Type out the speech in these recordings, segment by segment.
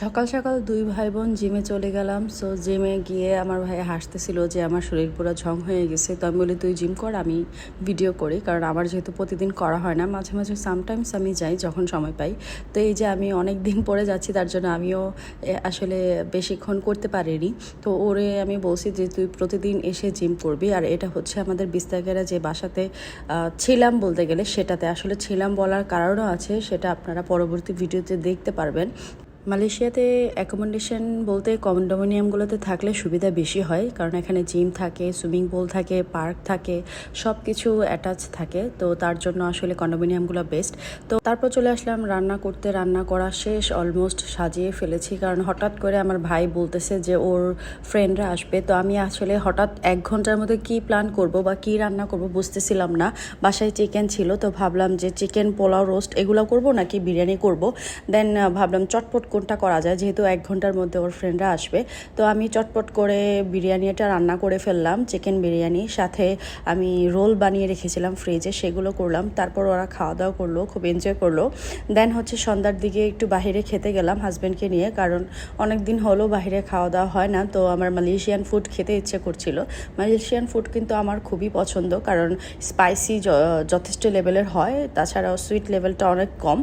সকাল সকাল দুই ভাই বোন জিমে চলে গেলাম। সো জিমে গিয়ে আমার ভাই হাসতেছিল যে আমার শরীর পুরো ঝং হয়ে গেছে। তো আমি বলি, তুই জিম কর, আমি ভিডিও করি। কারণ আমার যেহেতু প্রতিদিন করা হয় না, মাঝে মাঝে সামটাইমস আমি যাই যখন সময় পাই। তো এই যে আমি অনেক দিন পরে যাচ্ছি, তার জন্য আমিও আসলে বেশিক্ষণ করতে পারিনি। তো ওরে আমি বলছি যে, তুই প্রতিদিন এসে জিম করবি। আর এটা হচ্ছে আমাদের বিস্তাগেরা যে বাসাতে ছিলাম বলতে গেলে, সেটাতে আসলে ছিলাম বলার কারণও আছে, সেটা আপনারা পরবর্তী ভিডিওতে দেখতে পারবেন। মালয়েশিয়াতে অ্যাকোমোডেশন বলতে কন্ডোমিনিয়ামগুলোতে থাকলে সুবিধা বেশি হয়, কারণ এখানে জিম থাকে সুইমিং পুল থাকে পার্ক থাকে সব কিছু অ্যাটাচ থাকে। তো তার জন্য আসলে কন্ডোমিনিয়ামগুলো বেস্ট তো তারপর চলে আসলাম রান্না করতে। রান্না করা শেষ অলমোস্ট সাজিয়ে ফেলেছি, কারণ হঠাৎ করে আমার ভাই বলতেছে যে ওর ফ্রেন্ডরা আসবে। তো আমি আসলে হঠাৎ এক ঘণ্টার মধ্যে কি প্ল্যান করব বা কি রান্না করব বুঝতেছিলাম না। বাসায় চিকেন ছিল, তো ভাবলাম যে চিকেন পোলাও রোস্ট এগুলো করব নাকি বিরিয়ানি করব? দেন ভাবলাম চটপট কোনটা করা যায়, যেহেতু এক ঘণ্টার মধ্যে ওর ফ্রেন্ডরা আসবে। তো আমি চটপট করে বিরিয়ানিটা রান্না করে ফেললাম চিকেন বিরিয়ানি। সাথে আমি রোল বানিয়ে রেখেছিলাম ফ্রিজে সেগুলো করলাম। তারপর ওরা খাওয়া দাওয়া করল, খুব এনজয় করল। দেন হচ্ছে সন্ধ্যার দিকে একটু বাইরে খেতে গেলাম হাজব্যান্ডকে নিয়ে, কারণ অনেক দিন হলো বাইরে খাওয়া দাওয়া হয় না। তো আমার মালয়েশিয়ান ফুড খেতে ইচ্ছে করছিল। মালয়েশিয়ান ফুড কিন্তু আমার খুবই পছন্দ, কারণ স্পাইসি যথেষ্ট লেভেলের হয়। তাছাড়াও সুইট লেভেলটা অনেক কম।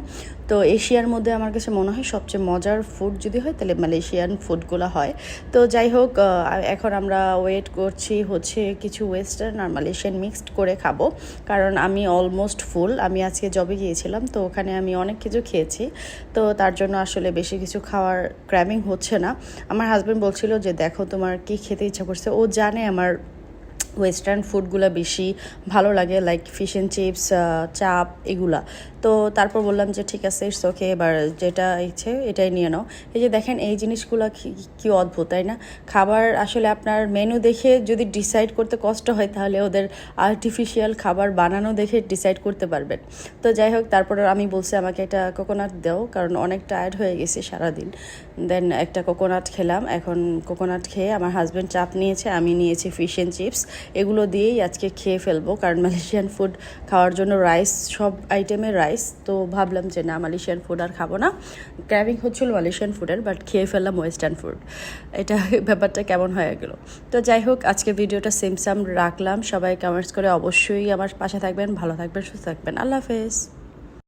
তো এশিয়ার মধ্যে আমার কাছে মনে হয় সবচেয়ে মজার ফুড যদি হয়, তাহলে মালয়েশিয়ান ফুডগুলো হয়। তো যাই হোক এখন আমরা ওয়েট করছি হচ্ছে কিছু ওয়েস্টার্ন আর মালয়েশিয়ান মিক্সড করে খাব। কারণ আমি অলমোস্ট ফুল আমি আজকে জবে গিয়েছিলাম, তো ওখানে আমি অনেক কিছু খেয়েছি। তো তার জন্য আসলে বেশি কিছু খাওয়ার ক্র্যামিং হচ্ছে না। আমার হাজব্যান্ড বলছিল যে, দেখো তোমার কি খেতে ইচ্ছা করছে? ও জানে আমার ওয়েস্টার্ন ফুডগুলো বেশি ভালো লাগে লাইক ফিশ অ্যান্ড চিপস চাপ এগুলা। তো তারপর বললাম যে ঠিক আছে ইটস ওকে এবার যেটা ইচ্ছে এটাই নিয়ে নাও। এই যে দেখেন, এই জিনিসগুলো কি অদ্ভুত, তাই না? খাবার আসলে আপনার মেনু দেখে যদি ডিসাইড করতে কষ্ট হয়, তাহলে ওদের আর্টিফিশিয়াল খাবার বানানো দেখে ডিসাইড করতে পারবেন। তো যাই হোক, তারপরে আমি বলছি, আমাকে একটা কোকোনাট দাও, কারণ অনেক টায়ার্ড হয়ে গেছি সারাদিন। দেন একটা কোকোনাট খেলাম, এখন কোকোনাট খেয়ে আমার হাজব্যান্ড চাপ নিয়েছে, আমি নিয়েছি ফিশ অ্যান্ড চিপস এগুলো দিয়েই আজকে খেয়ে ফেলব। কারণ মালয়েশিয়ান ফুড খাওয়ার জন্য রাইস সব আইটেমের রাইস তো ভাবলাম যে না, মালয়েশিয়ান ফুড আর খাব না। ক্র্যাভিং হচ্ছিল মালয়েশিয়ান ফুডের বাট খেয়ে ফেললাম ওয়েস্টার্ন ফুড এটা ব্যাপারটা কেমন হয়ে গেল? তো যাই হোক, আজকে ভিডিওটা সেমসাম রাখলাম। সবাই কমেন্টস করে অবশ্যই আমার পাশে থাকবেন, ভালো থাকবেন, সুস্থ থাকবেন। আল্লাহ হাফেজ।